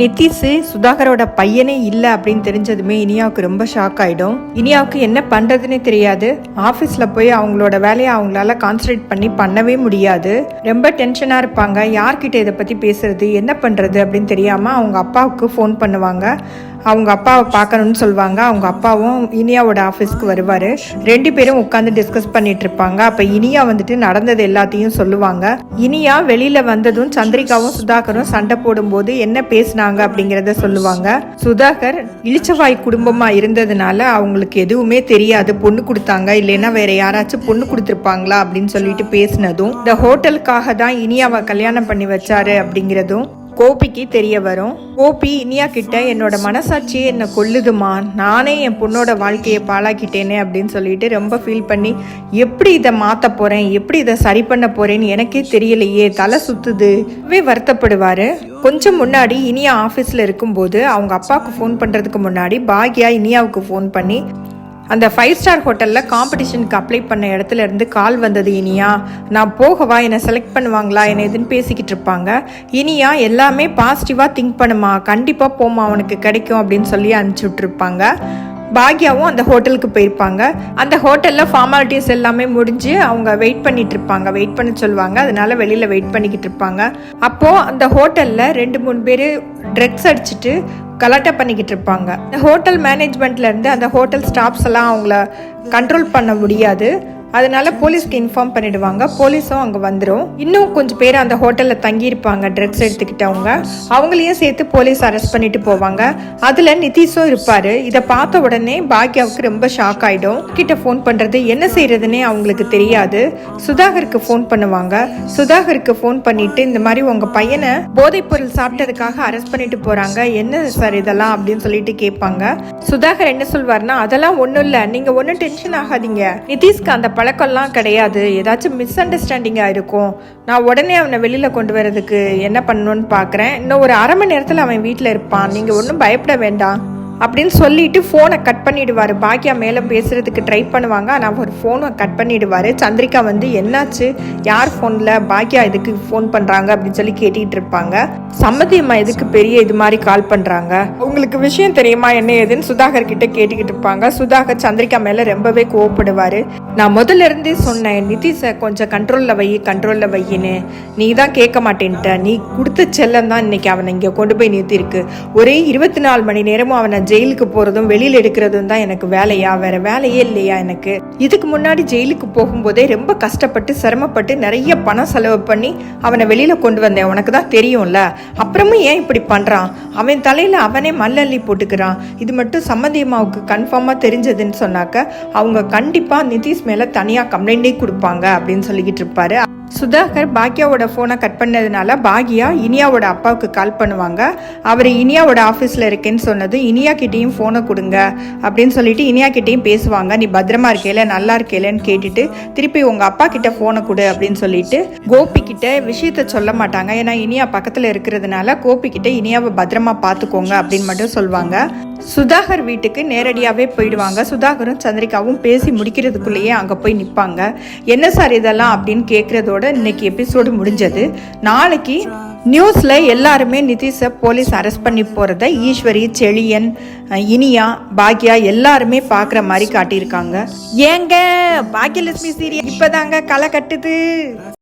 நிதிஷ் சுதாகரோட பையனே இல்லை அப்படின்னு தெரிஞ்சதுமே இனியாவுக்கு ரொம்ப ஷாக் ஆகிடும் இனியாவுக்கு என்ன பண்ணுறதுன்னு தெரியாது. ஆஃபீஸில் போய் அவங்களோட வேலையை அவங்களால கான்சன்ட்ரேட் பண்ணி பண்ணவே முடியாது. ரொம்ப டென்ஷனாக இருப்பாங்க. யார்கிட்ட இதை பற்றி பேசுறது? என்ன பண்ணுறது அப்படின்னு தெரியாமல் அவங்க அப்பாவுக்கு ஃபோன் பண்ணுவாங்க. அவங்க அப்பாவை பார்க்கணும்னு சொல்லுவாங்க. அவங்க அப்பாவும் இனியாவோட ஆஃபீஸ்க்கு வருவார். ரெண்டு பேரும் உட்காந்து டிஸ்கஸ் பண்ணிட்டு இருப்பாங்க. அப்போ இனியா வந்துட்டு நடந்தது எல்லாத்தையும் சொல்லுவாங்க. இனியா வெளியில் வந்ததும் சந்திரிகாவும் சுதாகரும் சண்டை போடும்போது என்ன பேசுனாங்க அப்படிங்கிறத சொல்லுவாங்க. சுதாகர் இளிச்சவாய் குடும்பமாக இருந்ததுனால அவங்களுக்கு எதுவுமே தெரியாது. பொண்ணு கொடுத்தாங்க. இல்லைன்னா வேற யாராச்சும் பொண்ணு கொடுத்துருப்பாங்களா அப்படின்னு சொல்லிட்டு பேசினதும் இந்த ஹோட்டலுக்காக தான் இனியாவை கல்யாணம் பண்ணி வச்சாரு அப்படிங்கிறதும் கோபிக்கு தெரிய வரும். கோபி இனியா கிட்ட என்னோட மனசாட்சியே என்னை கொல்லுதுமா நானே என் பொண்ணோட வாழ்க்கையை பாழாக்கிட்டேனே அப்படின்னு சொல்லிட்டு ரொம்ப ஃபீல் பண்ணி எப்படி இதை மாற்ற போறேன்? எப்படி இதை சரி பண்ண போறேன்னு எனக்கே தெரியலையே. தலை சுத்துது. வருத்தப்படுவார் வருத்தப்படுவாரு. கொஞ்சம் முன்னாடி இனியா ஆஃபீஸில் இருக்கும்போது அவங்க அப்பாவுக்கு ஃபோன் பண்ணுறதுக்கு முன்னாடி பாக்யா இனியாவுக்கு ஃபோன் பண்ணி அந்த ஃபைவ் ஸ்டார் ஹோட்டலில் காம்படிஷனுக்கு அப்ளை பண்ண இடத்துல இருந்து கால் வந்தது இனியா. நான் போகவா? என்னை செலக்ட் பண்ணுவாங்களா? என்னை எதுன்னு பேசிக்கிட்டு இருப்பாங்க. இனியா எல்லாமே பாசிட்டிவாக திங்க் பண்ணுமா? கண்டிப்பாக போமா அவனுக்கு கிடைக்கும் அப்படின்னு சொல்லி அனுப்பிச்சி விட்ருப்பாங்க பாக்யாவும் அந்த ஹோட்டலுக்கு போயிருப்பாங்க. அந்த ஹோட்டலில் ஃபார்மாலிட்டிஸ் எல்லாமே முடிஞ்சு அவங்க வெயிட் பண்ணிட்டு இருப்பாங்க. வெயிட் பண்ண சொல்லுவாங்க. அதனால வெளியில் வெயிட் பண்ணிக்கிட்டு இருப்பாங்க. அப்போது அந்த ஹோட்டலில் ரெண்டு மூணு பேர் ட்ரெக்ஸ் அடிச்சுட்டு கலாட்டா பண்ணிக்கிட்டு இருப்பாங்க. இந்த ஹோட்டல் மேனேஜ்மெண்ட்லேருந்து அந்த ஹோட்டல் ஸ்டாஃப்ஸ் எல்லாம் அவங்கள கண்ட்ரோல் பண்ண முடியாது. அதனால போலீஸ்க்கு இன்ஃபார்ம் பண்ணிடுவாங்க. போலீஸும் அங்கே வந்துடும் இன்னும் கொஞ்சம் பேர் அந்த ஹோட்டலில் தங்கியிருப்பாங்க. ட்ரக்ஸ் எடுத்துக்கிட்டவங்க. அவங்களையும் சேர்த்து போலீஸ் அரெஸ்ட் பண்ணிட்டு போவாங்க. அதில் நிதிஷும் இருப்பார். இதை பார்த்த உடனே பாக்யாவுக்கு ரொம்ப ஷாக் ஆகிடும் கிட்ட ஃபோன் பண்ணுறது என்ன செய்யறதுன்னே அவங்களுக்கு தெரியாது. சுதாகருக்கு ஃபோன் பண்ணுவாங்க. சுதாகருக்கு ஃபோன் பண்ணிட்டு இந்த மாதிரி உங்கள் பையனை போதைப் பொருள் சாப்பிட்டதுக்காக அரெஸ்ட் பண்ணிட்டு போகிறாங்க என்ன சார் இதெல்லாம் அப்படின்னு சொல்லிட்டு கேட்பாங்க. சுதாகர் என்ன சொல்வார்னா அதெல்லாம் ஒன்றும் இல்லை. நீங்கள் ஒன்றும் டென்ஷன் ஆகாதீங்க. நிதிஷ்க்கு அந்த பழக்கம்லாம் கிடையாது. ஏதாச்சும் மிஸ் அண்டர்ஸ்டாண்டிங்காக இருக்கும். நான் உடனே அவனை வெளியில் கொண்டு வரதுக்கு என்ன பண்ணணும்னு பார்க்குறேன் இன்னும் ஒரு அரை மணி நேரத்தில் அவன் வீட்டில் இருப்பான். நீங்கள் ஒன்றும் பயப்பட வேண்டாம். அப்படின்னு சொல்லிட்டு ஃபோனை கட் பண்ணிடுவார். பாக்கியா மேலே பேசுகிறதுக்கு ட்ரை பண்ணுவாங்க. ஆனால் ஒரு ஃபோனை கட் பண்ணிடுவார். சந்திரிகா வந்து என்னாச்சு? யார் ஃபோனில் பாக்கியா இதுக்கு ஃபோன் பண்ணுறாங்க அப்படின்னு சொல்லி கேட்டுக்கிட்டு இருப்பாங்க. சம்மதி அம்மா எதுக்கு பெரிய இது மாதிரி கால் பண்ணுறாங்க உங்களுக்கு விஷயம் தெரியுமா? என்ன ஏதுன்னு? சுதாகர் கிட்ட கேட்டுக்கிட்டு இருப்பாங்க. சுதாகர் சந்திரிகா மேலே ரொம்பவே கோவப்படுவார். நான் முதல்ல இருந்தே சொன்னேன். நிதிஷை கொஞ்சம் கண்ட்ரோலில் வை கண்ட்ரோலில் வையின்னு. நீ தான் கேட்க மாட்டேன்ட்ட. நீ கொடுத்த செல்லம் தான் இன்னைக்கு அவனை இங்கே கொண்டு போய் நிறுத்தியிருக்கு. ஒரே இருபத்தி நாலு மணி நேரமும் அவனை ஜெயிலுக்கு போகிறதும் வெளியில் எடுக்கிறதும் தான் எனக்கு வேலையா? வேற வேலையே இல்லையா எனக்கு? இதுக்கு முன்னாடி ஜெயிலுக்கு போகும்போதே ரொம்ப கஷ்டப்பட்டு சிரமப்பட்டு நிறைய பணம் செலவு பண்ணி அவனை வெளியில் கொண்டு வந்தேன். உனக்கு தான் தெரியும்ல. அப்புறமும் ஏன் இப்படி பண்ணுறான் அவன் தலையில் அவனே மல்லள்ளி போட்டுக்கிறான். இது மட்டும் சம்மந்தியம்மாவுக்கு கன்ஃபார்மாக தெரிஞ்சதுன்னு சொன்னாக்க அவங்க கண்டிப்பாக நிதிஷ் மேலே தனியாக கம்ப்ளைண்டே கொடுப்பாங்க அப்படின்னு சொல்லிக்கிட்டு இருப்பாரு. சுதாகர் பாக்யாவோட ஃபோனை கட் பண்ணதுனால பாக்யா இனியாவோட அப்பாவுக்கு கால் பண்ணுவாங்க. அவர் இனியாவோட ஆஃபீஸில் இருக்கேன்னு சொன்னது இனியா கிட்டேயும் ஃபோனை கொடுங்க அப்படின்னு சொல்லிட்டு இனியா கிட்டேயும் பேசுவாங்க. நீ பத்திரமா இருக்கேல நல்லா இருக்கேலன்னு கேட்டுட்டு திருப்பி உங்கள் அப்பா கிட்ட ஃபோனை கொடு அப்படின்னு சொல்லிட்டு கோபி கிட்ட விஷயத்த சொல்ல மாட்டாங்க. ஏன்னா இனியா பக்கத்தில் இருக்கிறதுனால கோபி கிட்ட இனியாவை பத்திரமா பார்த்துக்கோங்க அப்படின்னு மட்டும் சொல்லுவாங்க சுதாகர் வீட்டுக்கு நேரடியாகவே போயிடுவாங்க. சுதாகரும் சந்திரிகாவும் பேசி முடிக்கிறதுக்குள்ளேயே அங்கே போய் நிற்பாங்க என்ன சார் இதெல்லாம் அப்படின்னு கேட்குறதோட இன்னைக்கு எபிசோடு முடிஞ்சது. நாளைக்கு நியூஸில் எல்லாருமே நிதிஷை போலீஸ் அரெஸ்ட் பண்ணி போகிறத ஈஸ்வரி செழியன் இனியா பாக்யா எல்லாருமே பார்க்குற மாதிரி காட்டியிருக்காங்க. ஏங்க பாக்யலட்சுமி சீரியல் இப்போதாங்க களை கட்டுது.